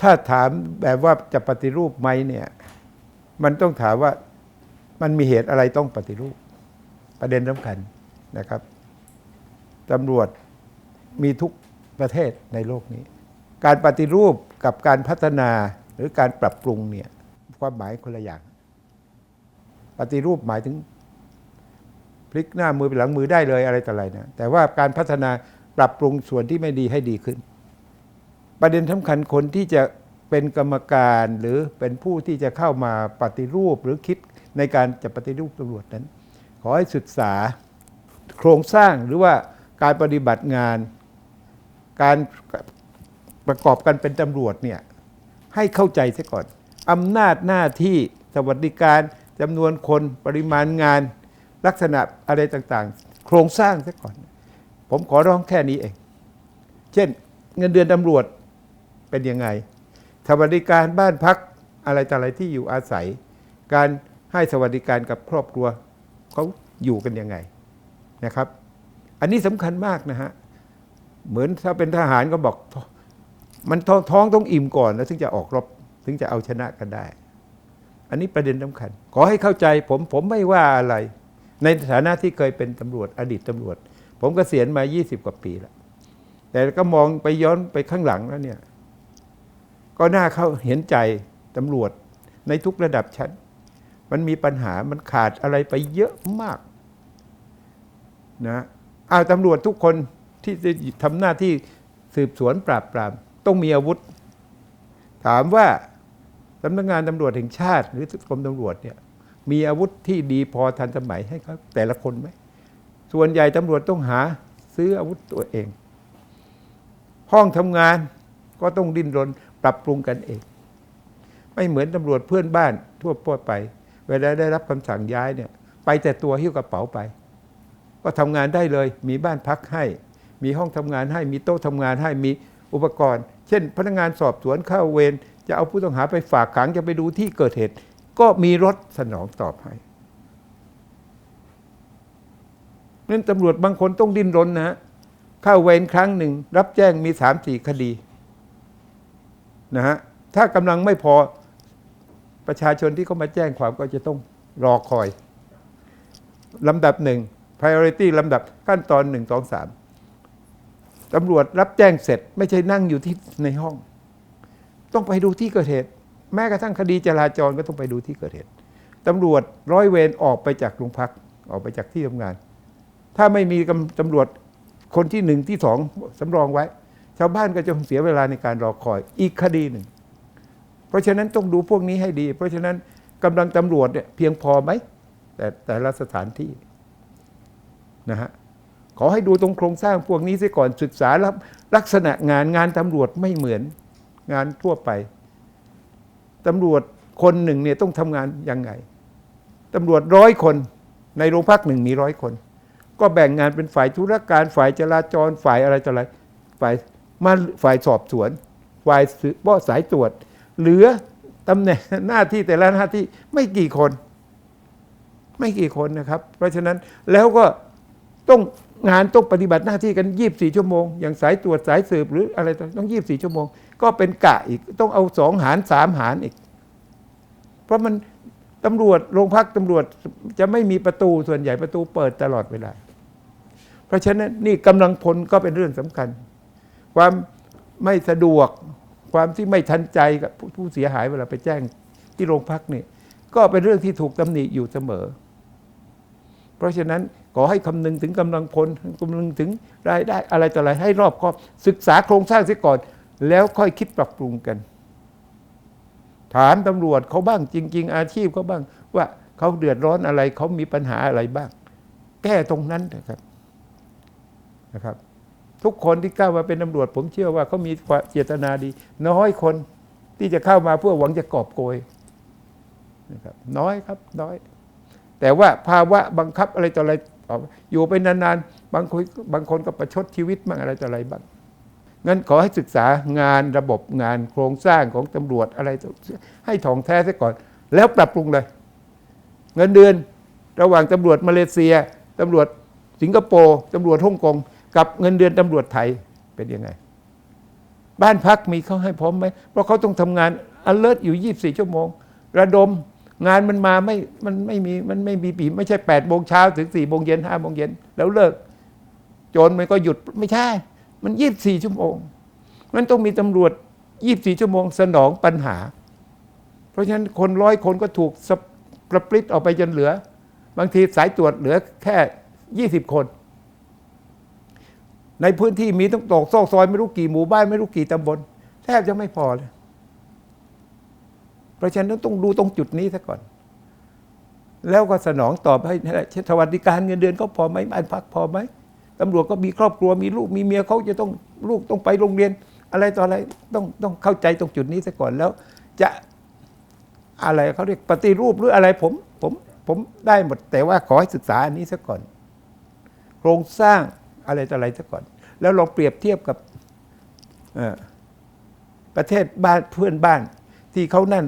ถ้าถามแบบว่าจะปฏิรูปไหมเนี่ย มันต้องถามว่ามันมีเหตุอะไรต้องปฏิรูป ประเด็นสำคัญนะครับตำรวจมีทุกประเทศในโลกนี้ การปฏิรูปกับการพัฒนาหรือการปรับปรุงเนี่ยความหมายคนละอย่าง ปฏิรูปหมายถึงพลิกหน้ามือไปหลังมือได้เลยอะไรต่ออะไรนะแต่ว่าการพัฒนาปรับปรุงส่วนที่ไม่ดีให้ดีขึ้น ประเด็นสำคัญคนที่จะเป็นกรรมการหรือเป็นผู้ที่จะเข้ามาปฏิรูปหรือคิดในการจะปฏิรูปตำรวจนั้น ขอให้ศึกษาโครงสร้างหรือว่าการปฏิบัติงาน การประกอบกันเป็นตำรวจเนี่ยให้เข้าใจซะก่อนอำนาจหน้าที่สวัสดิการจำนวนคนปริมาณงานลักษณะอะไรต่างๆ โครงสร้างซะก่อน ผมขอร้องแค่นี้เอง เช่น เงินเดือนตำรวจ เป็นยังไงสวัสดิการบ้านพักอะไรต่ออะไรที่อยู่อาศัย การให้สวัสดิการกับครอบครัวเขาอยู่กันยังไงนะครับ อันนี้สำคัญมากนะฮะเหมือนถ้าเป็นทหารก็บอก มันท้องท้องต้องอิ่มก่อนแล้วถึงจะออกรบถึงจะเอาชนะกันได้ อันนี้ประเด็นสำคัญ ขอให้เข้าใจผมผมไม่ว่าอะไร ในฐานะที่เคยเป็นตำรวจ อดีตตำรวจ ผมกเกษียณมา 20 กว่าปีแล้วแต่ก็มองไปย้อนไปข้างหลังแล้วเนี่ย ก็น่าเข้าเห็นใจตำรวจในทุกระดับชั้น มันมีปัญหามันขาดอะไรไปเยอะมากนะเอาตำรวจทุกคนที่จะทำหน้าที่สืบสวนปราบปรามต้องมีอาวุธ ถามว่าสำนักงานตำรวจแห่งชาติ หรือกรมตำรวจเนี่ยมีอาวุธที่ดีพอทันสมัยให้เขาแต่ละคนไหม ส่วนใหญ่ตำรวจต้องหาซื้ออาวุธตัวเอง ห้องทำงานก็ต้องดิ้นรน ปรับปรุงกันเอง ไม่เหมือนตำรวจเพื่อนบ้านทั่วไป เวลาได้รับคำสั่งย้ายเนี่ย ไปแต่ตัวหิ้วกระเป๋าไป ก็ทำงานได้เลย มีบ้านพักให้ มีห้องทำงานให้ มีโต๊ะทำงานให้ มีอุปกรณ์ เช่น พนักงานสอบสวนเข้าเวร จะเอาผู้ต้องหาไปฝากขัง จะไปดูที่เกิดเหตุ ก็มีรถสนองตอบให้นั้นตำรวจบางคนต้องดิ้นรนนะฮะเข้าเวรครั้งหนึ่ง รับแจ้งมีสามสี่คดี นะฮะถ้ากำลังไม่พอประชาชนที่เขามาแจ้งความก็จะต้องรอคอยลำดับหนึ่ง priority ลำดับขั้นตอนหนึ่งสองสามตำรวจรับแจ้งเสร็จ ไม่ใช่นั่งอยู่ที่ในห้อง ต้องไปดูที่เกิดเหตุ แม้กระทั่งคดีจราจรก็ต้องไปดูที่เกิดเหตุตำรวจร้อยเวรออกไปจากโรงพักออกไปจากที่ทำงาน ถ้าไม่มีตำรวจคนที่หนึ่งที่สองสำรองไว้ ชาวบ้านก็จะเสียเวลาในการรอคอยอีกคดีหนึ่ง เพราะฉะนั้นต้องดูพวกนี้ให้ดี เพราะฉะนั้นกำลังตำรวจเนี่ยเพียงพอไหมแต่แต่ละสถานที่นะฮะขอให้ดูตรงโครงสร้างพวกนี้เสียก่อนศึกษาลลักษณะงานงานตำรวจไม่เหมือนงานทั่วไปตำรวจคนหนึ่งเนี่ยต้องทำงานยังไงตำรวจร้อยคนในโรงพักหนึ่งมีร้อยคน ก็แบ่งงานเป็นฝ่ายธุรการฝ่ายจราจรฝ่ายอะไรต่ออะไรฝ่าย มาฝ่ายสอบสวนฝ่ายสืบสายตรวจ เหลือตำแหน่งหน้าที่แต่ละหน้าที่ไม่กี่คน ไม่กี่คนนะครับ เพราะฉะนั้นแล้วก็ต้องงานต้องปฏิบัติหน้าที่กัน 24 ชั่วโมง อย่างสายตรวจสายสืบหรืออะไรต้อง 24 ชั่วโมง ก็เป็นกะอีกต้องเอาสองหารสามหารอีก เพราะมันตำรวจโรงพักตำรวจจะไม่มีประตูส่วนใหญ่ประตูเปิดตลอดเวลา เพราะฉะนั้นนี่กำลังพลก็เป็นเรื่องสำคัญ ความไม่สะดวก ความที่ไม่ทันใจกับผู้เสียหายเวลาไปแจ้งที่โรงพักนี่ก็เป็นเรื่องที่ถูกตำหนิอยู่เสมอ เพราะฉะนั้นขอให้คำนึงถึงกำลังพลคำนึงถึงรายได้อะไรต่ออะไรให้รอบคอบศึกษาโครงสร้างเสียก่อน แล้วค่อยคิดปรับปรุงกัน ถามตำรวจเขาบ้างจริง ๆ อาชีพเขาบ้าง ว่าเขาเดือดร้อนอะไรเขามีปัญหาอะไรบ้าง แก้ตรงนั้นนะครับนะครับ ทุกคนที่เข้ามาเป็นตำรวจ ผมเชื่อว่าเขามีเจตนาดี น้อยคนที่จะเข้ามาเพื่อหวังจะกอบโกยนะครับ น้อยครับน้อย แต่ว่าภาวะบังคับอะไรต่ออะไรอยู่ไปนานๆบางคนบางคนก็ประชดชีวิตบ้างอะไรต่ออะไรบ้างงั้นขอให้ศึกษางานระบบงานโครงสร้างของตำรวจอะไร ให้ถ่องแท้ซะก่อน แล้วปรับปรุงเลย เงินเดือนระหว่างตำรวจมาเลเซียตำรวจสิงคโปร์ตำรวจฮ่องกง กับเงินเดือนตำรวจไทยเป็นยังไง บ้านพักมีเขาให้พร้อมไหมเพราะเขาต้องทำงาน alert อยู่ 24 ชั่วโมง ระดมงานมันมาไม่มันไม่มีมันไม่มีปีไม่ใช่8โมงเช้าถึง4โมงเย็น5โมงเย็นแล้วเลิกโจรมันก็หยุดไม่ใช่ มัน 24 ชั่วโมง มันต้องมีตำรวจ 24 ชั่วโมงสนองปัญหา เพราะฉะนั้นคนร้อยคนก็ถูกสปสปลิตออกไปจนเหลือ บางทีสายตรวจเหลือแค่ 20 คน ในพื้นที่มีต้องตกซอกซอยไม่รู้กี่หมู่บ้านไม่รู้กี่ตำบลแทบจะไม่พอเลย เพราะฉะนั้นต้องดูตรงจุดนี้ซะก่อน แล้วก็สนองตอบให้สวัสดิการเงินเดือนเขาพอไหมบ้านพักพอไหมตำรวจก็มีครอบครัวมีลูกมีเมียเขาจะต้องลูกต้องไปโรงเรียน อะไรต่ออะไรต้องต้องเข้าใจตรงจุดนี้ซะก่อนแล้ว จะอะไรเขาเรียกปฏิรูปหรืออะไรผมผมผมได้หมดแต่ว่าขอให้ศึกษาอันนี้ซะก่อน โครงสร้าง อะไรต่ออะไรซะก่อน แล้วลองเปรียบเทียบกับประเทศบ้านเพื่อนบ้าน ที่เขานั่น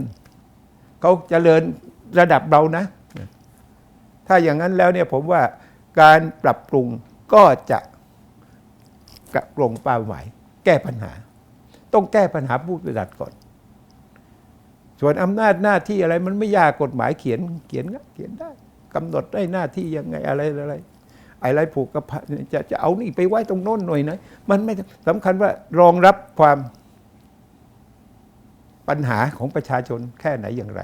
เขาเจริญระดับเรานะ ถ้าอย่างนั้นแล้วเนี่ยผมว่าการปรับปรุงก็จะกระปรงเป้าหมายแก้ปัญหา ต้องแก้ปัญหาผู้ปฏิบัติก่อน ส่วนอำนาจหน้าที่อะไรมันไม่ยากกฎหมายเขียนเขียนเขียนได้กำหนดได้หน้าที่ยังไงอะไรอะไร อะไรผูกกับจะจะเอานี่ไปไว้ตรงโน้นหน่อยนะมันไม่สำคัญว่ารองรับความปัญหาของประชาชนแค่ไหนอย่างไร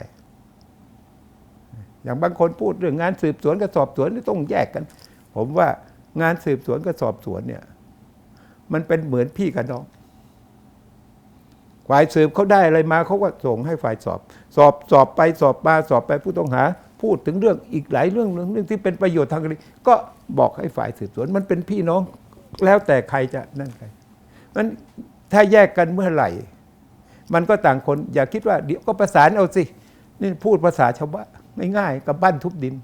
อย่างบางคนพูดเรื่องงานสืบสวนกับสอบสวนนี่ต้องแยกกัน ผมว่างานสืบสวนกับสอบสวนเนี่ย มันเป็นเหมือนพี่กับน้องฝ่ายสืบเขาได้อะไรมาเขาก็ส่งให้ฝ่ายสอบ สอบสอบไปสอบมาสอบไปผู้ต้องหา พูดถึงเรื่องอีกหลายเรื่องเรื่องที่เป็นประโยชน์ทางคดีก็ บอกให้ฝ่ายสืบสวน มันเป็นพี่น้องแล้วแต่ใครจะนั่นใครมันถ้าแยกกันเมื่อไหร่ มันก็ต่างคนอย่าคิดว่าเดี๋ยวก็ประสานเอาสิ นี่พูดภาษาชาวบ้านง่ายๆกับบ้านทุบดิน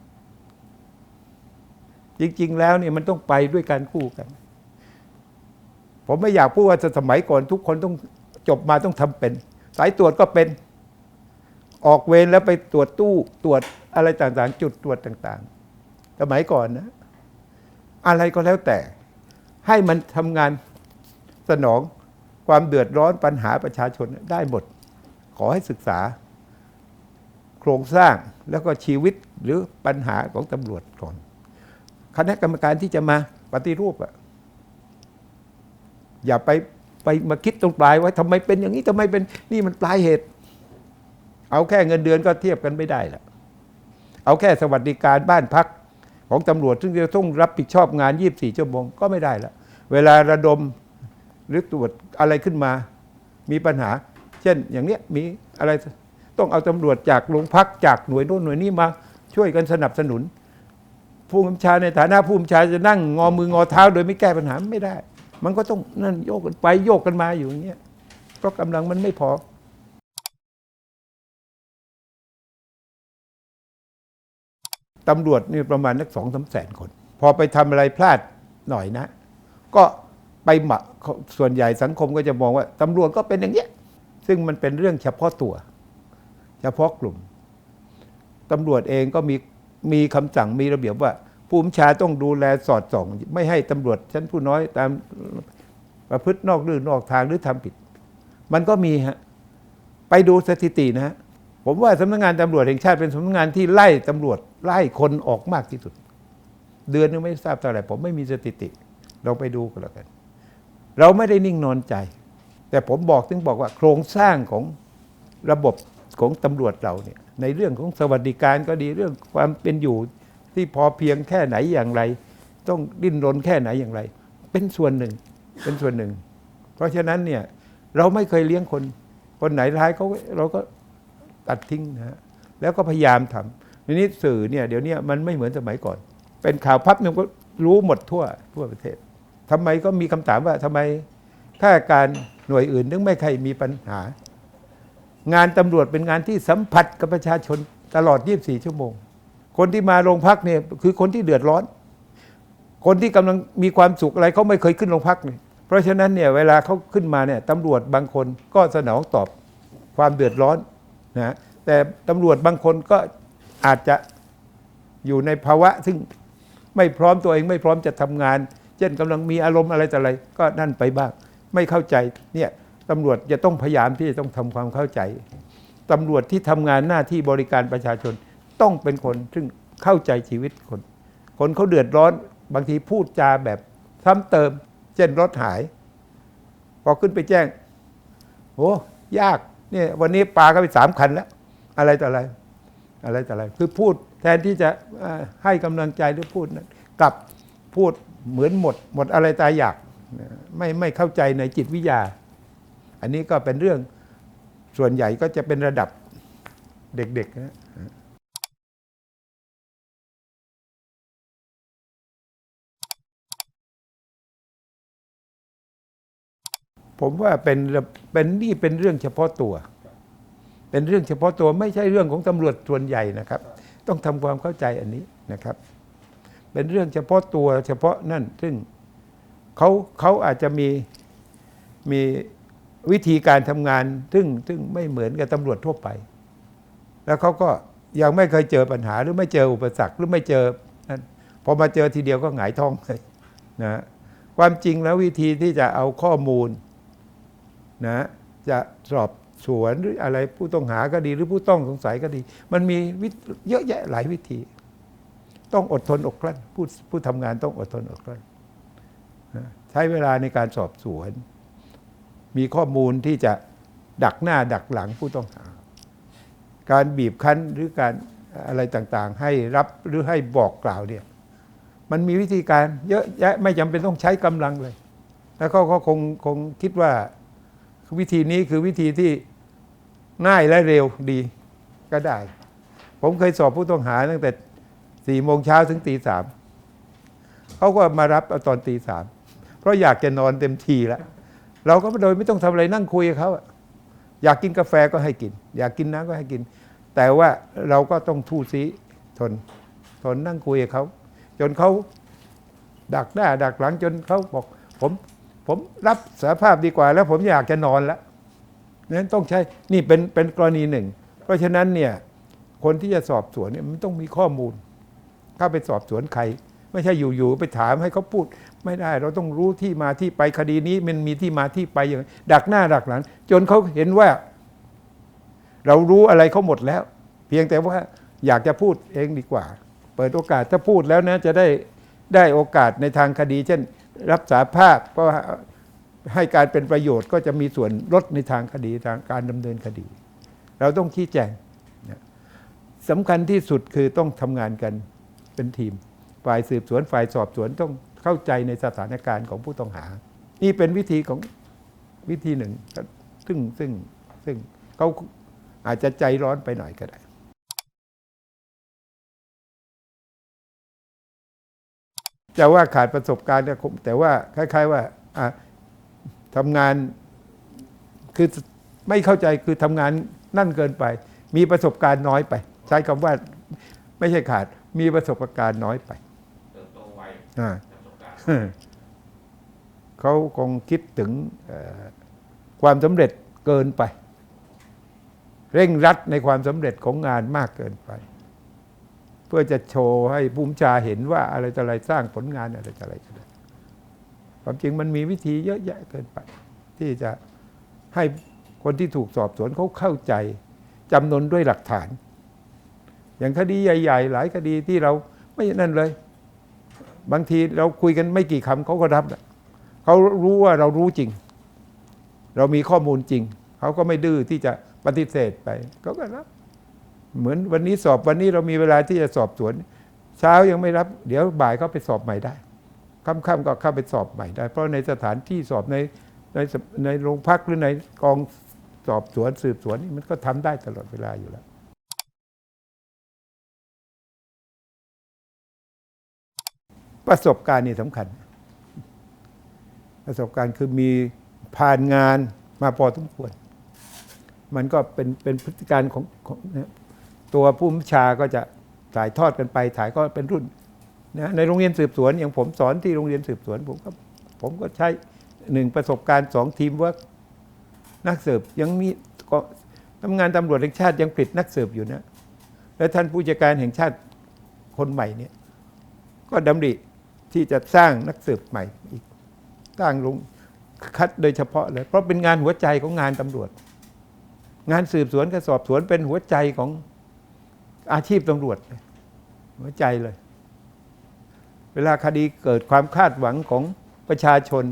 จริง ๆ แล้วเนี่ยมันต้องไปด้วยการคู่กัน ผมไม่อยากพูดว่าสมัยก่อนทุกคนต้องจบมาต้องทำเป็น สายตรวจก็เป็นออกเวรแล้วไปตรวจตู้ตรวจอะไรต่างๆ จุดตรวจต่าง ๆ สมัยก่อนนะ อะไรก็แล้วแต่ ให้มันทำงานสนองความเดือดร้อนปัญหาประชาชนได้หมด ขอให้ศึกษา โครงสร้างแล้วก็ชีวิตหรือปัญหาของตำรวจก่อน คณะกรรมการที่จะมาปฏิรูปอะอย่าไปไปมาคิดตรงปลายว่าทำไมเป็นอย่างนี้ทำไมเป็นนี่มันปลายเหตุ เอาแค่เงินเดือนก็เทียบกันไม่ได้ละเอาแค่สวัสดิการบ้านพัก ของตำรวจ ซึ่งจะต้องรับผิดชอบงาน 24 ชั่วโมงก็ไม่ได้ละเวลาระดมหรือตรวจอะไรขึ้นมา มีปัญหา เช่นอย่างเนี้ยมีอะไรต้องเอาตำรวจจากโรงพักจากหน่วยโน้นหน่วยนี้มาช่วยกันสนับสนุน ผู้บัญชาในฐานะผู้บัญชาจะนั่งงอมืองอเท้า โดยไม่แก้ปัญหาไม่ได้ มันก็ต้องนั่นโยกกันไปโยกกันมาอยู่อย่างเงี้ยเพราะกำลังมันไม่พอ ตำรวจนี่ประมาณนักสองสามแสนคน พอไปทำอะไรพลาดหน่อยนะ ก็ไปหมะส่วนใหญ่สังคมก็จะมองว่าตำรวจก็เป็นอย่างเงี้ย ซึ่งมันเป็นเรื่องเฉพาะตัว เฉพาะกลุ่มตำรวจเองก็มีมีคำสั่งมีระเบียบว่าผู้บัญชาต้องดูแลสอดส่อง ไม่ให้ตำรวจชั้นผู้น้อยตามประพฤตินอกลื่นนอกทางหรือทำผิด มันก็มีฮะไปดูสถิตินะฮะผมว่าสำนักงานตำรวจแห่งชาติเป็นสำนักงานที่ไล่ตำรวจ ไล่คนออกมากที่สุด เดือนนึงไม่ทราบเท่าไหร่ผมไม่มีสถิติลองไปดูกันแล้วกัน เราไม่ได้นิ่งนอนใจ แต่ผมบอกถึงบอกว่าโครงสร้างของระบบของตำรวจเราเนี่ยในเรื่องของสวัสดิการก็ดีเรื่องความเป็นอยู่ที่พอเพียงแค่ไหนอย่างไร ต้องดิ้นรนแค่ไหนอย่างไร เป็นส่วนหนึ่งเป็นส่วนหนึ่ง เพราะฉะนั้นเนี่ยเราไม่เคยเลี้ยงคน คนไหนร้ายเขาเราก็ตัดทิ้งนะฮะแล้วก็พยายามทำ ทีนี้สื่อเนี่ยเดี๋ยวนี้มันไม่เหมือนสมัยก่อน เป็นข่าวพับเนี่ยก็รู้หมดทั่วทั่วประเทศทำไมก็มีคำถามว่าทำไมข้าราชการหน่วยอื่นนึกไม่ใครมีปัญหา งานตำรวจเป็นงานที่สัมผัสกับประชาชนตลอด 24 ชั่วโมง คนที่มาโรงพักเนี่ยคือคนที่เดือดร้อน คนที่กำลังมีความสุขอะไรเขาไม่เคยขึ้นโรงพักเนี่ยเพราะฉะนั้นเนี่ยเวลาเขาขึ้นมาเนี่ยตำรวจบางคนก็สนองตอบความเดือดร้อนนะแต่ตำรวจบางคนก็ อาจจะอยู่ในภาวะ ซึ่งไม่พร้อมตัวเองไม่พร้อมจะทำงาน เช่นกำลังมีอารมณ์อะไรแต่อะไรก็นั่นไปบ้าง ไม่เข้าใจเนี่ยตำรวจจะต้องพยายามที่จะต้องทำความเข้าใจตำรวจที่ทำงานหน้าที่บริการประชาชนต้องเป็นคนซึ่งเข้าใจชีวิตคน คนเขาเดือดร้อน บางทีพูดจาแบบซ้ำเติม เช่นรถหาย พอขึ้นไปแจ้งโอ้ยากเนี่ยวันนี้ปลาก็ไปสามคันแล้ว อะไรต่ออะไร อะไรต่ออะไร คือพูดแทนที่จะให้กำลังใจหรือพูดนั้นกลับพูดเหมือนหมด หมดอะไรตายอยากไม่ไม่เข้าใจในจิตวิทยา อันนี้ก็เป็นเรื่องส่วนใหญ่ก็จะเป็นระดับเด็กๆนะผมว่าเป็นเป็นนี่เป็นเรื่องเฉพาะตัว เป็นเรื่องเฉพาะตัวไม่ใช่เรื่องของตำรวจส่วนใหญ่นะครับ ต้องทำความเข้าใจอันนี้นะครับ เป็นเรื่องเฉพาะตัวเฉพาะนั่นซึ่งเขาเขาอาจจะมีมีวิธีการทำงาน ซึ่งซึ่งไม่เหมือนกับตำรวจทั่วไป แล้วเขาก็ยังไม่เคยเจอปัญหาหรือไม่เจออุปสรรคหรือไม่เจอนั่นพอมาเจอทีเดียวก็หงายท้องเลยนะความจริงแล้ววิธีที่จะเอาข้อมูลนะจะสอบ สวนหรืออะไรผู้ต้องหาก็ดีหรือผู้ต้องสงสัยก็ดี มันมีวิธเยอะแยะหลายวิธี ต้องอดทนอดกลั้นผู้ผู้ทำงานต้องอดทนอดกลั้นใช้เวลาในการสอบสวน มีข้อมูลที่จะดักหน้าดักหลังผู้ต้องหา การบีบคั้นหรือการอะไรต่างๆ ให้รับหรือให้บอกกล่าวเนี่ยมันมีวิธีการเยอะแยะไม่จำเป็นต้องใช้กำลังเลย แล้วเขาก็คงคงคิดว่าวิธีนี้คือวิธีที่ ง่ายและเร็วดีก็ได้ ผมเคยสอบผู้ต้องหาตั้งแต่สี่โมงเช้าถึงตีสามเขาก็มารับเอาตอนตีสามเพราะอยากจะนอนเต็มทีแล้วเราก็โดยไม่ต้องทำอะไรนั่งคุยกับเขาอะอยากกินกาแฟก็ให้กิน อยากกินน้ำก็ให้กิน แต่ว่าเราก็ต้องทู่ซีทน ทนนั่งคุยกับเขาจนเขาดักหน้าดักหลังจนเขาบอก ผม ผมรับสารภาพดีกว่า แล้วผมอยากจะนอนแล้ว นั้นต้องใช้นี่เป็นเป็นกรณีหนึ่ง เพราะฉะนั้นเนี่ยคนที่จะสอบสวนเนี่ยมันต้องมีข้อมูล ถ้าไปสอบสวนใคร ไม่ใช่อยู่ๆไปถามให้เขาพูด ไม่ได้เราต้องรู้ที่มาที่ไปคดีนี้มันมีที่มาที่ไปอย่างดักหน้าดักหลังจนเขาเห็นว่า เรารู้อะไรเขาหมดแล้ว เพียงแต่ว่าอยากจะพูดเองดีกว่า เปิดโอกาสถ้าพูดแล้วนะจะได้ได้โอกาสในทางคดี เช่น รับสาภาพก็ ให้การเป็นประโยชน์ก็จะมีส่วนลดในทางคดีทางการดำเนินคดี เราต้องชี้แจงนะสำคัญที่สุดคือต้องทำงานกันเป็นทีม ฝ่ายสืบสวนฝ่ายสอบสวนต้องเข้าใจในสถานการณ์ของผู้ต้องหา นี่เป็นวิธีของวิธีหนึ่ง ซึ่งซึ่งซึ่งเขาอาจจะใจร้อนไปหน่อยก็ได้จะว่าขาดประสบการณ์เนี่ยคงแต่ว่าคล้าย ๆ ว่าอะ ทำงานคือไม่เข้าใจคือทำงานนั่นเกินไป มีประสบการณ์น้อยไป ใช้คำว่าไม่ใช่ขาด มีประสบการณ์น้อยไปเติบโตไวอ่าประสบการณ์เขาคงคิดถึงเอ่อความสำเร็จเกินไป เร่งรัดในความสำเร็จของงานมากเกินไป เพื่อจะโชว์ให้ภูมิชาเห็นว่าอะไรต่ออะไรสร้างผลงานอะไรต่ออะไรก็ได้ ความจริงมันมีวิธีเยอะแยะเกินไป ที่จะให้คนที่ถูกสอบสวนเขาเข้าใจจำนนด้วยหลักฐาน อย่างคดีใหญ่ ๆ หลายคดีที่เราไม่นั่นเลย บางทีเราคุยกันไม่กี่คำเขาก็รับแล้วเขารู้ว่าเรารู้จริง เรามีข้อมูลจริง เขาก็ไม่ดื้อที่จะปฏิเสธไปเขาก็รับ เหมือนวันนี้สอบวันนี้เรามีเวลาที่จะสอบสวน เช้ายังไม่รับ เดี๋ยวบ่ายเขาไปสอบใหม่ได้ ค่ำๆก็เข้าไปสอบใหม่ได้ เพราะในสถานที่สอบในในในโรงพักหรือในกองสอบสวนสืบสวนนี่มันก็ทำได้ตลอดเวลาอยู่แล้วประสบการณ์นี่สำคัญ ประสบการณ์คือมีผ่านงานมาพอสมควร มันก็เป็นเป็นพฤติการของของตัวผู้บัญชาก็จะถ่ายทอดกันไปถ่ายก็เป็นรุ่น นะในโรงเรียนสืบสวนอย่างผมสอนที่โรงเรียนสืบสวนผมก็ผมก็ใช้หนึ่งประสบการณ์สองทีมเวิร์กนักสืบยังมีก็ทำงานตำรวจแห่งชาติยังผลิตนักสืบอยู่นะ และท่านผู้จัดการแห่งชาติคนใหม่เนี่ยก็ดำริที่จะสร้างนักสืบใหม่อีกสร้างลงคัดโดยเฉพาะเลย เพราะเป็นงานหัวใจของงานตำรวจ งานสืบสวนกับสอบสวนเป็นหัวใจของอาชีพตำรวจ หัวใจเลย เวลาคดีเกิดความคาดหวังของประชาชน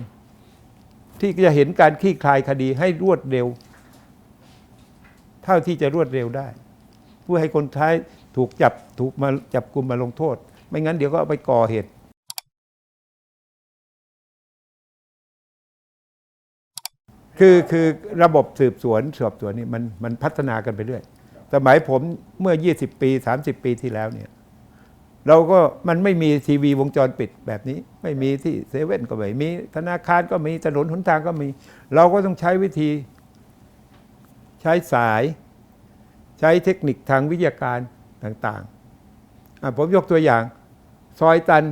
ที่จะเห็นการคลี่คลายคดีให้รวดเร็ว เท่าที่จะรวดเร็วได้ เพื่อให้คนท้ายถูกจับถูกมาจับกลุ่มมาลงโทษ ไม่งั้นเดี๋ยวก็เอาไปก่อเหตุคือคือระบบสืบสวนสอบสวนนี่มันมันพัฒนากันไปเรื่อย สมัยผมเมื่อ 20 ปี 30 ปีที่แล้วเนี่ย เราก็มันไม่มีทีวีวงจรปิดแบบนี้ ไม่มีที่เซเว่นก็ไม่มีธนาคารก็มีถนนหนทางก็มี เราก็ต้องใช้วิธี ใช้สาย ใช้เทคนิคทางวิทยาการต่างๆผมยกตัวอย่าง ซอยตัน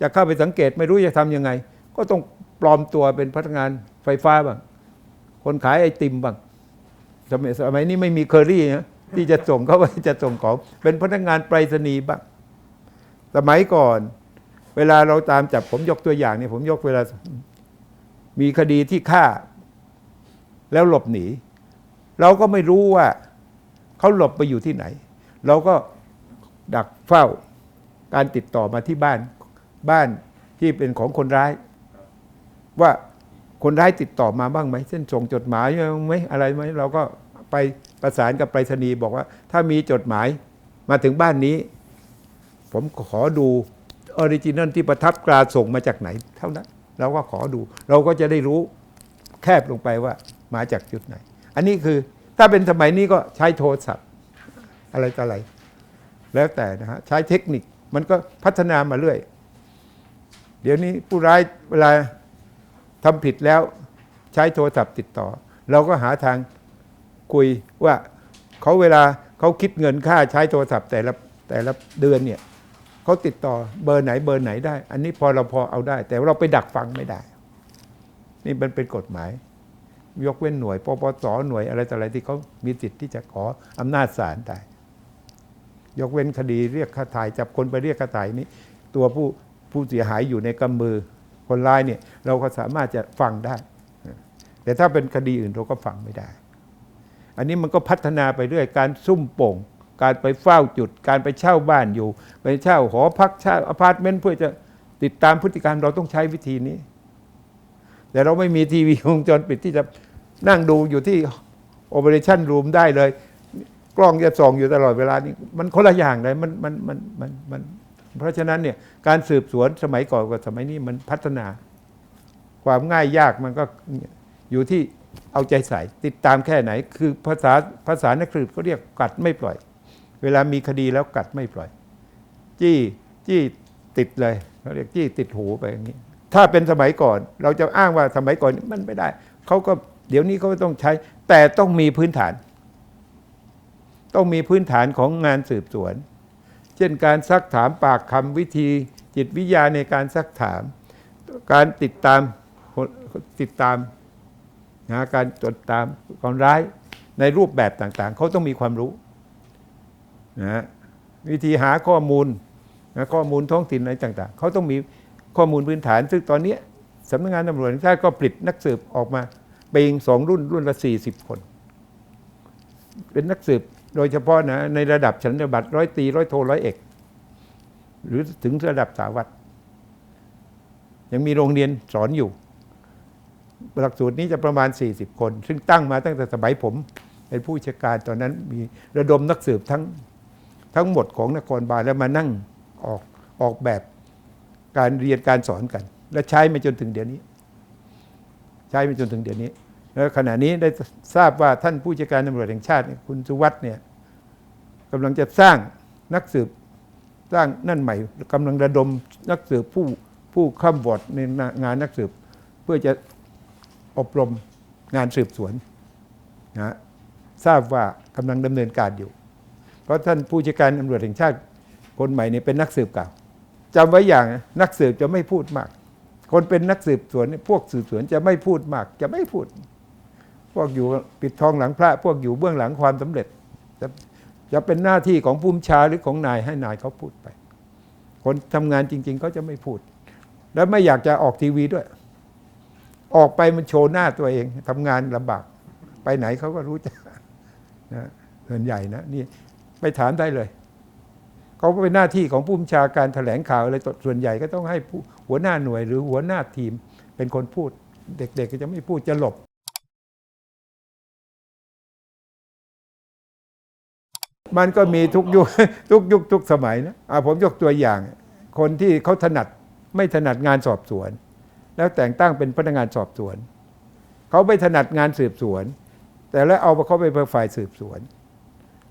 จะเข้าไปสังเกตไม่รู้จะทำยังไง ก็ต้องปลอมตัวเป็นพนักงานไฟฟ้าบ้างคนขายไอติมบ้างสมัยสมัยนี้ไม่มีเคอรี่นะที่จะส่งเขาไปจะส่งของเป็นพนักงานไปรษณีย์บ้าง สมัยก่อน เวลาเราตามจับผมยกตัวอย่างเนี่ยผมยกเวลา มีคดีที่ฆ่า แล้วหลบหนี เราก็ไม่รู้ว่าเขาหลบไปอยู่ที่ไหน เราก็ดักเฝ้าการติดต่อมาที่บ้านบ้านที่เป็นของคนร้าย ว่าคนร้ายติดต่อมาบ้างไหมเช่นส่งจดหมายไหมอะไรไหมเราก็ไปประสานกับไปรษณีย์บอกว่า ถ้ามีจดหมายมาถึงบ้านนี้ ผมขอดูออริจินัลที่ประทับตราส่งมาจากไหน เท่านั้น เราก็ขอดู เราก็จะได้รู้แคบลงไปว่ามาจากจุดไหน อันนี้คือถ้าเป็นสมัยนี้ก็ใช้โทรศัพท์อะไรต่ออะไร แล้วแต่นะฮะใช้เทคนิคมันก็พัฒนามาเรื่อย เดี๋ยวนี้ผู้ร้ายเวลาทำผิดแล้วใช้โทรศัพท์ติดต่อ เราก็หาทางคุยว่าเขาเวลาเขาคิดเงินค่าใช้โทรศัพท์แต่ละแต่ละเดือนเนี่ย เขาติดต่อเบอร์ไหนเบอร์ไหนได้ อันนี้พอเราพอเอาได้ แต่เราไปดักฟังไม่ได้ นี่มันเป็นกฎหมาย ยกเว้นหน่วยปปสหน่วยอะไรต่ออะไรที่เขามีสิทธิ์ที่จะขออำนาจศาลได้ ยกเว้นคดีเรียกค่าถ่ายจับคนไปเรียกค่าถ่ายนี้ ตัวผู้ผู้เสียหายอยู่ในกำมือคนร้ายเนี่ยเราก็สามารถจะฟังได้ แต่ถ้าเป็นคดีอื่นเราก็ฟังไม่ได้ อันนี้มันก็พัฒนาไปเรื่อยการซุ่มโป่ง การไปเฝ้าจุด การไปเช่าบ้านอยู่ ไปเช่าหอพักเช่าอพาร์ตเมนต์เพื่อจะติดตามพฤติกรรมเราต้องใช้วิธีนี้ แต่เราไม่มีทีวีวงจรปิดที่จะนั่งดูอยู่ที่ Operation Room ได้เลย กล้องจะส่องอยู่ตลอดเวลานี่มันคนละอย่างเลยมันมันมันมันมันเพราะฉะนั้นเนี่ยการสืบสวนสมัยก่อนกับสมัยนี้มันพัฒนา ความง่ายยากมันก็อยู่ที่เอาใจใส่ ติดตามแค่ไหน คือภาษาภาษานักสืบเขาเรียกกัดไม่ปล่อย เวลามีคดีแล้วกัดไม่ปล่อย จี้จี้ติดเลยเขาเรียกจี้ติดหูไปอย่างนี้ ถ้าเป็นสมัยก่อน เราจะอ้างว่าสมัยก่อนมันไม่ได้เขาก็เดี๋ยวนี้เขาต้องใช้ แต่ต้องมีพื้นฐาน ต้องมีพื้นฐานของงานสืบสวน เช่นการซักถามปากคำวิธี จิตวิทยาในการซักถาม การติดตามติดตามนะการจดตามคนร้ายในรูปแบบต่างๆ เขาต้องมีความรู้ นะวิธีหาข้อมูลนะข้อมูลท้องถิ่นอะไรต่างๆ เขาต้องมีข้อมูลพื้นฐาน ซึ่งตอนนี้สำนักงานตำรวจแห่งชาติก็ผลิตนักสืบออกมาเปงสองรุ่นรุ่นละสี่สิบคน เป็นนักสืบโดยเฉพาะนะในระดับชั้นบัตรร้อยตีร้อยโทร้อยเอกหรือถึงระดับสาวัตรยังมีโรงเรียนสอนอยู่ หลักสูตรนี้จะประมาณ 40 คน ซึ่งตั้งมาตั้งแต่สมัยผม เป็นผู้ชัการตอนนั้นมีระดมนักสืบทั้ง ทั้งหมดของนครบาลแล้วมานั่งออกออกแบบการเรียนการสอนกัน และใช้มาจนถึงเดี๋ยวนี้ ใช้มาจนถึงเดี๋ยวนี้ แล้วขณะนี้ได้ทราบว่าท่านผู้จัดการตำรวจแห่งชาติคุณสุวัฒน์เนี่ยกำลังจะสร้างนักสืบสร้างนั่นใหม่กำลังระดมนักสืบผู้ผู้ข้ามบอดในงานนักสืบ เพื่อจะอบรมงานสืบสวนนะทราบว่ากำลังดำเนินการอยู่ ราะท่านผู้จัดการตำรวจแห่งชาติ คนใหม่เนี่ยเป็นนักสืบเก่าจำไว้อย่างนักสืบจะไม่พูดมาก คนเป็นนักสืบสวนพวกสืบสวนจะไม่พูดมาก จะไม่พูด พวกอยู่ปิดทองหลังพระ พวกอยู่เบื้องหลังความสำเร็จจะจะเป็นหน้าที่ของผู้ชาหรือของนายให้นายเขาพูดไป คนทำงานจริง ๆ เขาจะไม่พูด แล้วไม่อยากจะออกทีวีด้วย ออกไปมันโชว์หน้าตัวเองทำงานลำบาก ไปไหนเขาก็รู้จักนะส่วนใหญ่นะนี่ ไปถามได้เลยเขาก็เป็นหน้าที่ของผู้บัญชาการแถลงข่าวอะไรส่วนใหญ่ก็ต้องให้ผู้หัวหน้าหน่วย หรือหัวหน้าทีมเป็นคนพูด เด็กๆก็จะไม่พูดจะหลบ มันก็มีทุกยุคทุกยุคทุกสมัยนะอะผมยกตัวอย่าง คนที่เขาถนัดไม่ถนัดงานสอบสวน แล้วแต่งตั้งเป็นพนักงานสอบสวนเขาไม่ถนัดงานสืบสวน แต่แล้วเอาเขาไปเป็นฝ่ายสืบสวน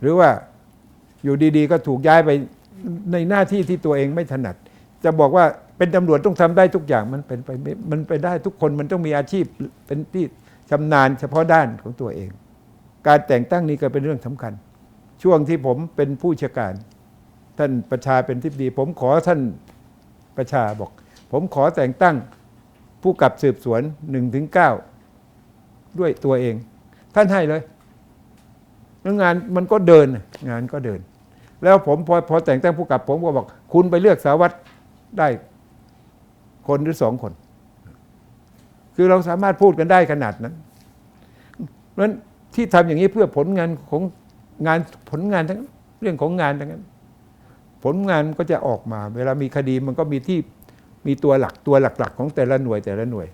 หรือว่า อยู่ดีๆ ก็ถูกย้ายไปในหน้าที่ที่ตัวเองไม่ถนัด จะบอกว่าเป็นตำรวจต้องทำได้ทุกอย่างมันเป็นไปมันไปได้ทุกคนมันต้องมีอาชีพเป็นที่ชำนาญเฉพาะด้านของตัวเอง การแต่งตั้งนี้ก็เป็นเรื่องสำคัญ ช่วงที่ผมเป็นผู้เชี่ยการ ท่านประชาเป็นทิบดี ผมขอท่านประชาบอก ผมขอแต่งตั้งผู้กับสืบสวนหนึ่งถึงเก้าด้วยตัวเอง ท่านให้เลยแล้วงานมันก็เดินงานก็เดิน แล้วผมพอพอแต่งตั้งผู้กับผมก็บอก คุณไปเลือกสาวัตรได้คนหรือสองคน คือเราสามารถพูดกันได้ขนาดนั้นเพราะฉะนั้นที่ทำอย่างนี้เพื่อผลงานของงานผลงานทั้งเรื่องของงานทั้งนั้น ผลงานก็จะออกมา เวลามีคดีมันก็มีที่มีตัวหลักตัวหลัก ๆ ของแต่ละหน่วยแต่ละหน่วย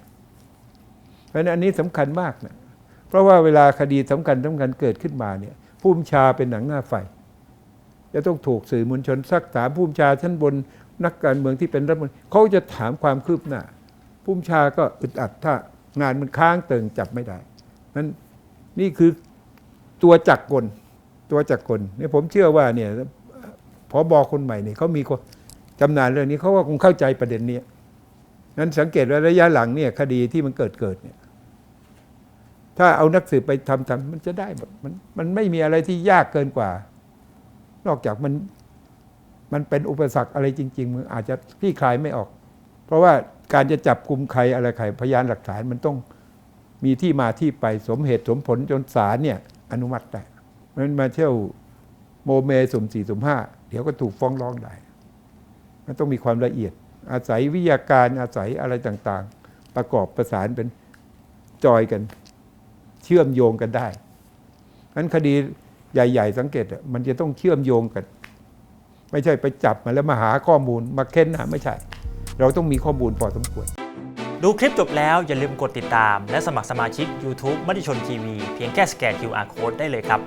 เพราะฉะนั้นอันนี้สำคัญมากนะเพราะว่าเวลาคดีสำคัญสำคัญเกิดขึ้นมาเนี่ยผู้บัญชาเป็นหนังหน้าไฟ จะต้องถูกสื่อมวลชนซักถามผู้บัญชาชั้นบนนักการเมืองที่เป็นรัฐมนตรีเขาจะถามความคืบหน้าผู้บัญชาก็อึดอัดถ้างานมันค้างเติงจับไม่ได้นั้นนี่คือตัวจักกลตัวจักกลเนี่ยผมเชื่อว่าเนี่ยพอบอคนใหม่เนี่ยเขามีคนจำนานเรื่องนี้เขาก็คงเข้าใจประเด็นนี้นั้นสังเกตว่าระยะหลังเนี่ยคดีที่มันเกิดเกิดเนี่ยถ้าเอานักสืบไปทำทำมันจะได้หมดมันมันไม่มีอะไรที่ยากเกินกว่า นอกจากมันมันเป็นอุปสรรคอะไรจริง ๆมันอาจจะคลี่คลายไม่ออก เพราะว่าการจะจับกลุ่มใครอะไรใครพยานหลักฐานมันต้องมีที่มาที่ไปสมเหตุสมผลจนศาลเนี่ยอนุมัติได้มันมาเที่ยวโมเมสุ่มสี่สุ่มห้าเดี๋ยวก็ถูกฟ้องร้องได้ มันต้องมีความละเอียด อาศัยวิทยาการอาศัยอะไรต่างๆ ประกอบประสานเป็นจอยกัน เชื่อมโยงกันได้นั้นคดี ใหญ่ๆ สังเกตอะมันจะต้องเชื่อมโยงกัน ไม่ใช่ไปจับมาแล้วมาหาข้อมูลมาเค้นนะไม่ใช่ เราต้องมีข้อมูลพอสมควร ดูคลิปจบแล้วอย่าลืมกดติดตาม และสมัครสมาชิก YouTube มติชนทีวีเพียงแค่สแกน QR Code ได้เลยครับ